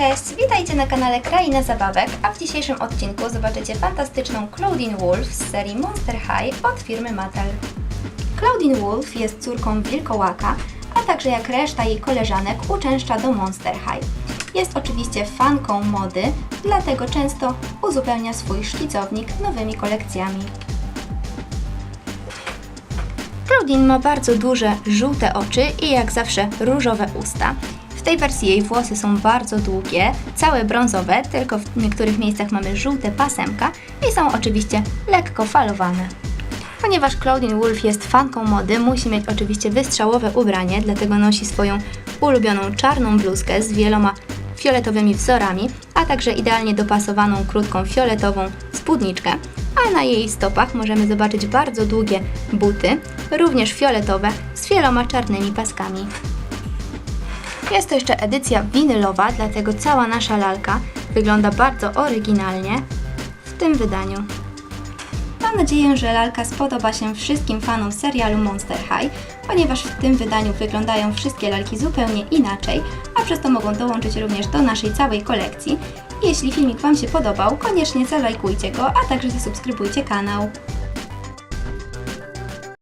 Cześć, witajcie na kanale Kraina Zabawek, a w dzisiejszym odcinku zobaczycie fantastyczną Claudine Wolf z serii Monster High od firmy Mattel. Claudine Wolf jest córką wilkołaka, a także jak reszta jej koleżanek uczęszcza do Monster High. Jest oczywiście fanką mody, dlatego często uzupełnia swój szkicownik nowymi kolekcjami. Claudine ma bardzo duże, żółte oczy i jak zawsze różowe usta. W tej wersji jej włosy są bardzo długie, całe brązowe, tylko w niektórych miejscach mamy żółte pasemka i są oczywiście lekko falowane. Ponieważ Claudine Wolf jest fanką mody, musi mieć oczywiście wystrzałowe ubranie, dlatego nosi swoją ulubioną czarną bluzkę z wieloma fioletowymi wzorami, a także idealnie dopasowaną krótką fioletową spódniczkę, a na jej stopach możemy zobaczyć bardzo długie buty, również fioletowe, z wieloma czarnymi paskami. Jest to jeszcze edycja winylowa, dlatego cała nasza lalka wygląda bardzo oryginalnie w tym wydaniu. Mam nadzieję, że lalka spodoba się wszystkim fanom serialu Monster High, ponieważ w tym wydaniu wyglądają wszystkie lalki zupełnie inaczej, a przez to mogą dołączyć również do naszej całej kolekcji. Jeśli filmik Wam się podobał, koniecznie zalajkujcie go, a także zasubskrybujcie kanał.